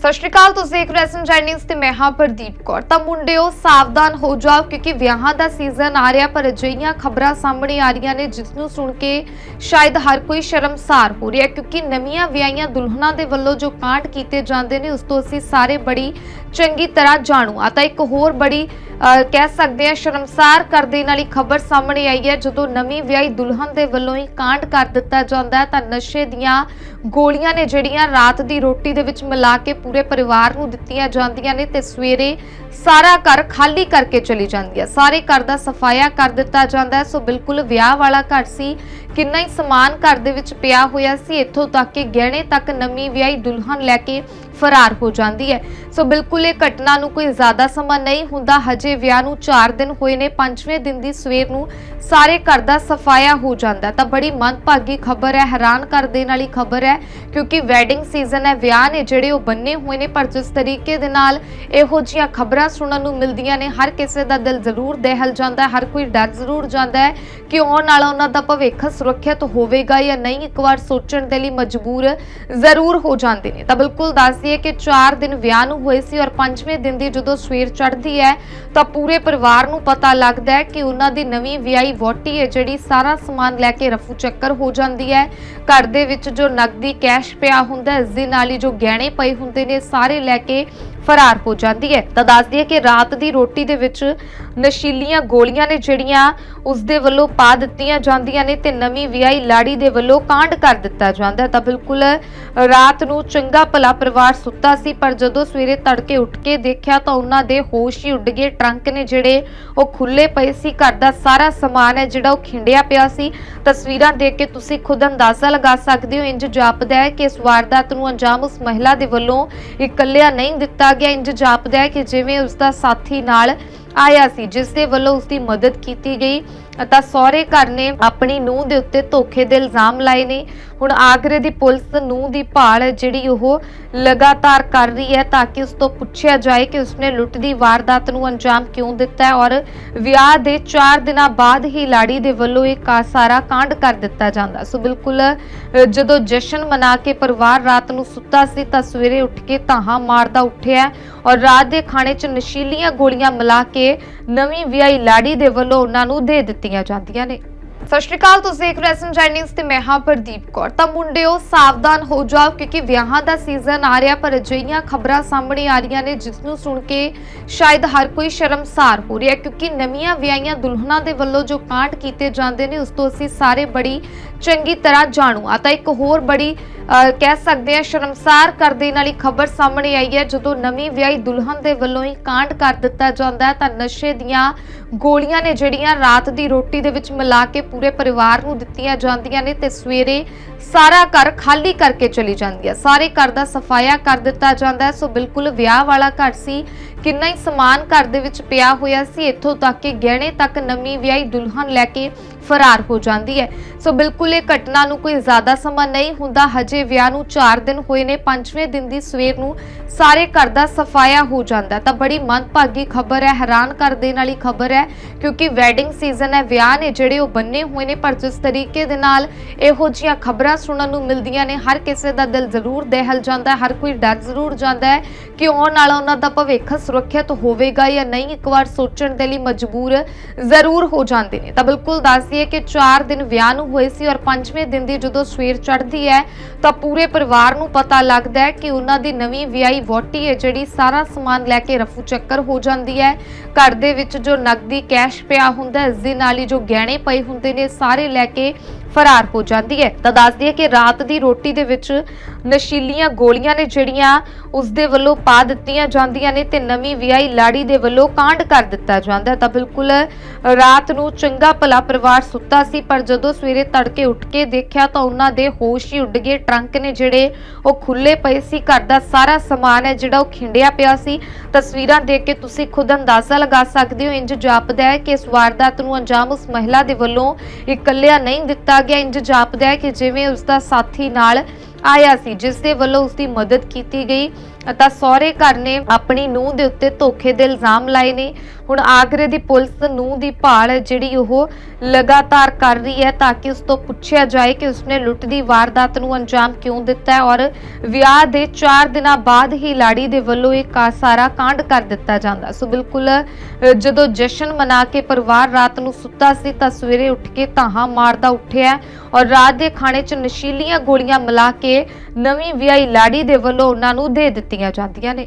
ਸਤਿ ਸ਼੍ਰੀ ਅਕਾਲ ਤੁਸੀਂ ਦੇਖ ਰਹੇ ਹੋ ਐਸਐਮ ਨਿਊਜ਼ ਤੇ ਮੈਂ ਹਾਂ ਪ੍ਰਦੀਪ ਕੌਰ। ਤਾਂ ਮੁੰਡਿਓ ਸਾਵਧਾਨ ਹੋ ਜਾਓ ਕਿਉਂਕਿ ਵਿਆਹਾਂ ਦਾ ਸੀਜ਼ਨ ਆ ਰਿਹਾ ਪਰ ਅਜਿਹੀਆਂ ਖਬਰਾਂ ਸਾਹਮਣੇ ਆ ਰਹੀਆਂ ਨੇ ਜਿਸ ਨੂੰ ਸੁਣ ਕੇ ਸ਼ਾਇਦ ਹਰ ਕੋਈ ਸ਼ਰਮਸਾਰ ਹੋ ਰਿਹਾ ਕਿਉਂਕਿ ਨਵੀਆਂ ਵਿਆਹੀਆਂ ਦੁਲਹਨਾਂ ਦੇ ਵੱਲੋਂ ਜੋ ਕਾਂਡ ਕੀਤੇ ਜਾਂਦੇ ਨੇ ਉਸ ਤੋਂ ਅਸੀਂ ਸਾਰੇ ਬੜੀ ਚੰਗੀ ਤਰ੍ਹਾਂ ਜਾਣੂ ਆ ਤਾਂ ਇੱਕ ਹੋਰ ਬੜੀ ਅਹ, ਕਹਿ ਸਕਦੇ ਹਾਂ ਸ਼ਰਮਸਾਰ ਕਰ ਦੇਣ ਵਾਲੀ ਖਬਰ ਸਾਹਮਣੇ ਆਈ ਹੈ ਜਦੋਂ ਨਵੀਂ ਵਿਆਹੀ ਦੁਲਹਨ ਦੇ ਵੱਲੋਂ ਹੀ ਕਾਂਡ ਕਰ ਦਿੱਤਾ ਜਾਂਦਾ ਤਾਂ ਨਸ਼ੇ ਦੀਆਂ ਗੋਲੀਆਂ ਨੇ ਜਿਹੜੀਆਂ ਰਾਤ ਦੀ ਰੋਟੀ ਦੇ ਵਿੱਚ ਮਿਲਾ ਕੇ ਪੂਰੇ ਪਰਿਵਾਰ ਨੂੰ ਦਿੱਤੀਆਂ ਜਾਂਦੀਆਂ ਨੇ ਤੇ ਸਵੇਰੇ ਸਾਰਾ ਘਰ ਖਾਲੀ ਕਰਕੇ ਚਲੀ ਜਾਂਦੀ ਹੈ। ਸਾਰੇ ਘਰ ਦਾ ਸਫਾਇਆ ਕਰ ਦਿੱਤਾ ਜਾਂਦਾ ਹੈ। ਸੋ ਬਿਲਕੁਲ ਵਿਆਹ ਵਾਲਾ ਘਰ ਸੀ। ਕਿੰਨਾ ਹੀ ਸਮਾਨ ਘਰ ਦੇ ਵਿੱਚ ਪਿਆ ਹੋਇਆ ਸੀ। ਇੱਥੋਂ ਤੱਕ ਕਿ ਗਹਿਣੇ ਤੱਕ ਨਵੀਂ ਵਿਆਹੀ ਦੁਲਹਨ ਲੈ ਕੇ ਫਰਾਰ ਹੋ ਜਾਂਦੀ ਹੈ। ਸੋ ਬਿਲਕੁਲ ਇਹ ਘਟਨਾ ਨੂੰ ਕੋਈ ਜ਼ਿਆਦਾ ਸਮਾਂ ਨਹੀਂ ਹੁੰਦਾ। ਹਜੇ ਵਿਆਹ ਨੂੰ 4 ਦਿਨ ਹੋਏ ਨੇ। ਪੰਜਵੇਂ ਦਿਨ ਦੀ ਸਵੇਰ ਨੂੰ ਸਾਰੇ ਘਰ ਦਾ ਸਫਾਇਆ ਹੋ ਜਾਂਦਾ ਤਾਂ ਬੜੀ ਮੰਦਭਾਗੀ ਖਬਰ ਹੈ। ਹੈਰਾਨ ਕਰ ਦੇਣ ਵਾਲੀ ਖਬਰ ਹੈ। ਕਿਉਂਕਿ ਵੈਡਿੰਗ ਸੀਜ਼ਨ ਹੈ। ਵਿਆਹ ਨੇ ਜਿਹੜੇ ਉਹ ਬੰਨੇ ਹੋਏ ਨੇ ਪਰ ਜਿਸ ਤਰੀਕੇ ਦੇ ਨਾਲ ਇਹੋ ਜਿਹੀਆਂ ਖਬਰਾਂ ਸੁਣਨ ਨੂੰ ਮਿਲਦੀਆਂ ਨੇ ਹਰ ਕਿਸੇ ਦਾ ਦਿਲ ਜ਼ਰੂਰ ਦਹਿਲ ਜਾਂਦਾ ਹੈ ਹਰ ਕੋਈ ਡਰ ਜ਼ਰੂਰ ਜਾਂਦਾ ਹੈ ਕਿ ਆਉਣ ਵਾਲਾ ਉਹਨਾਂ ਦਾ ਭਵਿੱਖ ਸੁਰੱਖਿਅਤ ਹੋਵੇਗਾ ਜਾਂ ਨਹੀਂ ਇੱਕ ਵਾਰ ਸੋਚਣ ਦੇ ਲਈ ਮਜਬੂਰ ਜ਼ਰੂਰ ਹੋ ਜਾਂਦੇ ਨੇ। ਤਾਂ ਬਿਲਕੁਲ ਦੱਸ ਦਈਏ ਕਿ 4 ਦਿਨ ਵਿਆਹ ਨੂੰ ਹੋਏ ਸੀ ਔਰ 5ਵੇਂ ਦਿਨ ਦੀ ਜਦੋਂ ਸਵੇਰ ਚੜ੍ਹਦੀ ਹੈ ਤਾਂ ਪੂਰੇ ਪਰਿਵਾਰ ਨੂੰ ਪਤਾ ਲੱਗਦਾ ਹੈ ਕਿ ਉਹਨਾਂ ਦੀ ਨਵੀਂ ਵਿਆਹੀ ਵਹੁਟੀ ਹੈ ਜਿਹੜੀ ਸਾਰਾ ਸਮਾਨ ਲੈ ਕੇ ਰਫੂ ਚੱਕਰ ਹੋ ਜਾਂਦੀ ਹੈ। ਘਰ ਦੇ ਵਿੱਚ ਜੋ ਨਕਦੀ ਕੈਸ਼ ਪਿਆ ਹੁੰਦਾ ਹੈ, ਇਸ ਦੇ ਨਾਲ ਹੀ ਜੋ ਗਹਿਣੇ ਪਏ ਹੁੰਦੇ ਨੇ ਸਾਰੇ ਲੈ ਕੇ ਫਰਾਰ ਹੋ ਜਾਂਦੀ ਹੈ। ਤਾਂ ਦੱਸਦੀ ਹੈ ਕਿ ਰਾਤ ਦੀ ਰੋਟੀ ਦੇ ਵਿੱਚ ਨਸ਼ੀਲੀਆਂ ਗੋਲੀਆਂ ਨੇ ਜਿਹੜੀਆਂ ਉਸ ਦੇ ਵੱਲੋਂ ਪਾ ਦਿੱਤੀਆਂ ਜਾਂਦੀਆਂ ਨੇ ਤੇ ਨਵੀਂ ਵਿਆਹੀ ਲਾੜੀ ਦੇ ਵੱਲੋਂ ਕਾਂਡ ਕਰ ਦਿੱਤਾ ਜਾਂਦਾ ਤਾਂ ਬਿਲਕੁਲ ਰਾਤ ਨੂੰ ਚੰਗਾ ਭਲਾ ਪਰਿਵਾਰ ਸੁੱਤਾ ਸੀ, ਪਰ ਜਦੋਂ ਸਵੇਰੇ ਤੜਕੇ ਉੱਠ ਕੇ ਦੇਖਿਆ ਤਾਂ ਉਹਨਾਂ ਦੇ ਹੋਸ਼ ਹੀ ਉੱਡ ਗਏ। ਟਰੰਕ ਨੇ ਜਿਹੜੇ ਉਹ ਖੁੱਲੇ ਪਏ ਸੀ, ਘਰ ਦਾ ਸਾਰਾ ਸਮਾਨ ਹੈ ਜਿਹੜਾ ਉਹ ਖਿੰਡਿਆ ਪਿਆ ਸੀ। ਤਸਵੀਰਾਂ ਦੇਖ ਕੇ ਤੁਸੀਂ ਖੁਦ ਅੰਦਾਜ਼ਾ ਲਗਾ ਸਕਦੇ ਹੋ। ਇੰਜ ਜਾਪਦਾ ਹੈ ਕਿ ਇਸ ਵਾਰਦਾਤ ਨੂੰ ਅੰਜਾਮ ਉਸ ਮਹਿਲਾ ਦੇ ਵੱਲੋਂ ਇਕੱਲਿਆਂ ਨਹੀਂ ਦਿੱਤਾ ਗਿਆ ਇੰਜ ਜਾਪਦਾ ਹੈ ਕਿ ਜਿਵੇਂ ਉਸ ਦਾ ਸਾਥੀ ਨਾਲ ਆਇਆ ਸੀ ਜਿਸ ਦੇ ਵੱਲੋਂ ਉਸ ਦੀ ਮਦਦ ਕੀਤੀ ਗਈ। ਤਾਂ ਸਹੁਰੇ ਘਰ ਨੇ ਆਪਣੀ ਨੂੰਹ ਦੇ ਉੱਤੇ ਧੋਖੇ ਦੇ ਇਲਜ਼ਾਮ ਲਾਏ ਨੇ। ਹੁਣ ਆਗਰੇ ਦੀ ਪੁਲਿਸ ਨੂੰਹ ਦੀ ਭਾਲ ਜਿਹੜੀ ਉਹ ਲਗਾਤਾਰ ਕਰ ਰਹੀ ਹੈ ਤਾਂ ਕਿ ਉਸ ਤੋਂ ਪੁੱਛਿਆ ਜਾਏ ਕਿ ਉਸਨੇ ਲੁੱਟ ਦੀ ਵਾਰਦਾਤ ਨੂੰ ਅੰਜਾਮ ਕਿਉਂ ਦਿੱਤਾ ਔਰ ਵਿਆਹ ਦੇ 4 ਦਿਨਾਂ ਬਾਅਦ ਹੀ ਲਾੜੀ ਦੇ ਵੱਲੋਂ ਇਹ ਕਾ, ਸਾਰਾ ਕਾਂਡ ਕਰ ਦਿੱਤਾ ਜਾਂਦਾ। ਸੋ ਬਿਲਕੁਲ ਜਦੋਂ ਜਸ਼ਨ ਮਨਾ ਕੇ ਪਰਿਵਾਰ ਰਾਤ ਨੂੰ ਸੁੱਤਾ ਸੀ ਤਾਂ ਸਵੇਰੇ ਉੱਠ ਕੇ ਧਾਹਾਂ ਮਾਰਦਾ ਉੱਠਿਆ ਔਰ ਰਾਤ ਦੇ ਖਾਣੇ 'ਚ ਨਸ਼ੀਲੀਆਂ ਗੋਲੀਆਂ ਮਿਲਾ ਕੇ ਨਵੀਂ ਵਿਆਹੀ ਲਾੜੀ ਦੇ ਵੱਲੋਂ ਉਹਨਾਂ ਨੂੰ ਦੇ ਦਿੱਤੀ ਦਿੱਤੀਆਂ ਜਾਂਦੀਆਂ ਨੇ। ਸਤਿ ਸ਼੍ਰੀ ਅਕਾਲ ਤੁਸੀਂ ਦੇਖ ਰਹੇ ਹੋ ਐਸਐਮ ਤੇ ਮੈਂ ਹਾਂ ਪ੍ਰਦੀਪ ਕੌਰ। ਤਾਂ ਮੁੰਡਿਓ ਸਾਵਧਾਨ ਹੋ ਜਾਓ ਕਿਉਂਕਿ ਵਿਆਹਾਂ ਦਾ ਸੀਜ਼ਨ ਆ ਰਿਹਾ ਪਰ ਅਜਿਹੀਆਂ ਖਬਰਾਂ ਸਾਹਮਣੇ ਆ ਰਹੀਆਂ ਨੇ ਜਿਸ ਨੂੰ ਸੁਣ ਕੇ ਸ਼ਾਇਦ ਹਰ ਕੋਈ ਸ਼ਰਮਸਾਰ ਹੋ ਰਿਹਾ ਕਿਉਂਕਿ ਨਵੀਆਂ ਵਿਆਹੀਆਂ ਦੁਲਹਨਾਂ ਦੇ ਵੱਲੋਂ ਜੋ ਕਾਂਡ ਕੀਤੇ ਜਾਂਦੇ ਨੇ ਉਸ ਤੋਂ ਅਸੀਂ ਸਾਰੇ ਬੜੀ ਚੰਗੀ ਤਰ੍ਹਾਂ ਜਾਣੂ ਆ ਤਾਂ ਇੱਕ ਹੋਰ ਬੜੀ ਅਹ, ਕਹਿ ਸਕਦੇ ਹਾਂ ਸ਼ਰਮਸਾਰ ਕਰ ਦੇਣ ਵਾਲੀ ਖਬਰ ਸਾਹਮਣੇ ਆਈ ਹੈ ਜਦੋਂ ਨਵੀਂ ਵਿਆਹੀ ਦੁਲਹਨ ਦੇ ਵੱਲੋਂ ਹੀ ਕਾਂਡ ਕਰ ਦਿੱਤਾ ਜਾਂਦਾ ਹੈ ਤਾਂ ਨਸ਼ੇ ਦੀਆਂ ਗੋਲੀਆਂ ਨੇ ਜਿਹੜੀਆਂ ਰਾਤ ਦੀ ਰੋਟੀ ਦੇ ਵਿੱਚ ਮਿਲਾ ਕੇ ਪੂਰੇ ਪਰਿਵਾਰ ਨੂੰ ਦਿੱਤੀਆਂ ਜਾਂਦੀਆਂ ਨੇ ਤੇ ਸਵੇਰੇ ਸਾਰਾ ਘਰ ਖਾਲੀ ਕਰਕੇ ਚਲੀ ਜਾਂਦੀ ਹੈ। ਸਾਰੇ ਘਰ ਦਾ ਸਫਾਇਆ ਕਰ ਦਿੱਤਾ ਜਾਂਦਾ ਹੈ। ਸੋ ਬਿਲਕੁਲ ਵਿਆਹ ਵਾਲਾ ਘਰ ਸੀ। ਕਿੰਨਾ ਹੀ ਸਮਾਨ ਘਰ ਦੇ ਵਿੱਚ ਪਿਆ ਹੋਇਆ ਸੀ। ਇੱਥੋਂ ਤੱਕ ਕਿ ਗਹਿਣੇ ਤੱਕ ਨਵੀਂ ਵਿਆਹੀ ਦੁਲਹਨ ਲੈ ਕੇ ਫਰਾਰ ਹੋ ਜਾਂਦੀ ਹੈ। ਸੋ ਬਿਲਕੁਲ ਇਹ ਘਟਨਾ ਨੂੰ ਕੋਈ ਜ਼ਿਆਦਾ ਸਮਾਂ ਨਹੀਂ ਹੁੰਦਾ। ਹਜੇ ਵਿਆਹ ਨੂੰ 4 ਦਿਨ ਹੋਏ ਨੇ। ਪੰਜਵੇਂ ਦਿਨ ਦੀ ਸਵੇਰ ਨੂੰ ਸਾਰੇ ਘਰ ਦਾ ਸਫਾਇਆ ਹੋ ਜਾਂਦਾ ਤਾਂ ਬੜੀ ਮੰਦਭਾਗੀ ਖਬਰ ਹੈ। ਹੈਰਾਨ ਕਰ ਦੇਣ ਵਾਲੀ ਖਬਰ ਹੈ, ਕਿਉਂਕਿ ਵੈਡਿੰਗ ਸੀਜ਼ਨ ਹੈ, ਵਿਆਹ ਨੇ ਜਿਹੜੇ ਉਹ ਬੰਨੇ ਹੋਏ ਨੇ। ਪਰ ਜਿਸ ਤਰੀਕੇ ਦੇ ਨਾਲ ਇਹੋ ਜਿਹੀਆਂ ਖਬਰਾਂ ਸੁਣਨ ਨੂੰ ਮਿਲਦੀਆਂ ਨੇ, ਹਰ ਕਿਸੇ ਦਾ ਦਿਲ ਜ਼ਰੂਰ ਦਹਿਲ ਜਾਂਦਾ ਹੈ। ਹਰ ਕੋਈ ਡਰ ਜ਼ਰੂਰ ਜਾਂਦਾ ਹੈ ਕਿ ਆਉਣ ਵਾਲਾ ਉਹਨਾਂ ਦਾ ਭਵਿੱਖ ਸੁਰੱਖਿਅਤ ਹੋਵੇਗਾ ਜਾਂ ਨਹੀਂ। ਇੱਕ ਵਾਰ ਸੋਚਣ ਦੇ ਲਈ ਮਜਬੂਰ ਜ਼ਰੂਰ ਹੋ ਜਾਂਦੇ ਨੇ। ਤਾਂ ਬਿਲਕੁਲ ਦੱਸ ਦਈਏ ਕਿ 4 ਦਿਨ ਵਿਆਹ ਨੂੰ ਹੋਏ ਸੀ ਔਰ 5ਵੇਂ ਦਿਨ ਦੀ ਜਦੋਂ ਸਵੇਰ ਚੜ੍ਹਦੀ ਹੈ ਤਾਂ ਪੂਰੇ ਪਰਿਵਾਰ ਨੂੰ ਪਤਾ ਲੱਗਦਾ ਹੈ ਕਿ ਉਹਨਾਂ ਦੀ ਨਵੀਂ ਵਿਆਹੀ ਵਹੁਟੀ ਹੈ ਜਿਹੜੀ ਸਾਰਾ ਸਮਾਨ ਲੈ ਕੇ ਰਫੂ ਚੱਕਰ ਹੋ ਜਾਂਦੀ ਹੈ। ਘਰ ਦੇ ਵਿੱਚ ਜੋ ਨਕਦੀ ਕੈਸ਼ ਪਿਆ ਹੁੰਦਾ ਹੈ, ਇਸ ਦੇ ਨਾਲ ਹੀ ਜੋ ਗਹਿਣੇ ਪਏ ਹੁੰਦੇ ਨੇ ਸਾਰੇ ਲੈ ਕੇ ਫਰਾਰ ਹੋ ਜਾਂਦੀ ਹੈ। ਤਾਂ ਦੱਸਦੀ ਹੈ ਕਿ ਰਾਤ ਦੀ ਰੋਟੀ ਦੇ ਵਿੱਚ ਨਸ਼ੀਲੀਆਂ ਗੋਲੀਆਂ ਨੇ ਜਿਹੜੀਆਂ ਉਸ ਦੇ ਵੱਲੋਂ ਪਾ ਦਿੱਤੀਆਂ ਜਾਂਦੀਆਂ ਨੇ ਤੇ ਨਵੀਂ ਵਿਆਹੀ ਲਾੜੀ ਦੇ ਵੱਲੋਂ ਕਾਂਡ ਕਰ ਦਿੱਤਾ ਜਾਂਦਾ ਤਾਂ ਬਿਲਕੁਲ ਰਾਤ ਨੂੰ ਚੰਗਾ ਭਲਾ ਪਰਿਵਾਰ ਸੁੱਤਾ ਸੀ, ਪਰ ਜਦੋਂ ਸਵੇਰੇ ਤੜਕੇ ਉੱਠ ਕੇ ਦੇਖਿਆ ਤਾਂ ਉਹਨਾਂ ਦੇ ਹੋਸ਼ ਹੀ ਉੱਡ ਗਏ। ਟਰੰਕ ਨੇ ਜਿਹੜੇ ਉਹ ਖੁੱਲੇ ਪਏ ਸੀ, ਘਰ ਦਾ ਸਾਰਾ ਸਮਾਨ ਹੈ ਜਿਹੜਾ ਉਹ ਖਿੰਡਿਆ ਪਿਆ ਸੀ। ਤਸਵੀਰਾਂ ਦੇਖ ਕੇ ਤੁਸੀਂ ਖੁਦ ਅੰਦਾਜ਼ਾ ਲਗਾ ਸਕਦੇ ਹੋ। ਇੰਜ ਜਾਪਦਾ ਹੈ ਕਿ ਇਸ ਵਾਰਦਾਤ ਨੂੰ ਅੰਜਾਮ ਉਸ ਮਹਿਲਾ ਦੇ ਵੱਲੋਂ ਇਕੱਲਿਆਂ ਨਹੀਂ ਦਿੱਤਾ ਗਿਆ ਇੰਜ ਜਾਪਦਾ ਹੈ ਕਿ ਜਿਵੇਂ ਉਸ ਦਾ ਸਾਥੀ ਨਾਲ ਆਇਆ ਸੀ, ਜਿਸ ਦੇ ਵੱਲੋਂ ਉਸ ਦੀ ਮਦਦ ਕੀਤੀ ਗਈ। ਤਾਂ ਸਹੁਰੇ ਘਰ ਨੇ ਆਪਣੀ ਨੂੰਹ ਦੇ ਉੱਤੇ ਧੋਖੇ ਦੇ ਇਲਜ਼ਾਮ ਲਾਏ ਨੇ। ਹੁਣ ਆਗਰੇ ਦੀ ਪੁਲਿਸ ਨੂੰਹ ਦੀ ਭਾਲ ਜਿਹੜੀ ਉਹ ਲਗਾਤਾਰ ਕਰ ਰਹੀ ਹੈ ਤਾਂ ਕਿ ਉਸ ਤੋਂ ਪੁੱਛਿਆ ਜਾਏ ਕਿ ਉਸਨੇ ਲੁੱਟ ਦੀ ਵਾਰਦਾਤ ਨੂੰ ਅੰਜਾਮ ਕਿਉਂ ਦਿੱਤਾ ਹੈ ਔਰ ਵਿਆਹ ਦੇ 4 ਦਿਨਾਂ ਬਾਅਦ ਹੀ ਲਾੜੀ ਦੇ ਵੱਲੋਂ ਇਹ ਕਾ, ਸਾਰਾ ਕਾਂਡ ਕਰ ਦਿੱਤਾ ਜਾਂਦਾ। ਸੋ ਬਿਲਕੁਲ ਜਦੋਂ ਜਸ਼ਨ ਮਨਾ ਕੇ ਪਰਿਵਾਰ ਰਾਤ ਨੂੰ ਸੁੱਤਾ ਸੀ ਤਾਂ ਸਵੇਰੇ ਉੱਠ ਕੇ ਤਾਹਾਂ ਮਾਰਦਾ ਉੱਠਿਆ ਔਰ ਰਾਤ ਦੇ ਖਾਣੇ 'ਚ ਨਸ਼ੀਲੀਆਂ ਗੋਲੀਆਂ ਮਿਲਾ ਕੇ ਕੇ ਨਵੀਂ ਵਿਆਹੀ ਲਾੜੀ ਦੇ ਵੱਲੋਂ ਉਹਨਾਂ ਨੂੰ ਦੇ ਦਿੱਤੀਆਂ ਜਾਂਦੀਆਂ ਨੇ।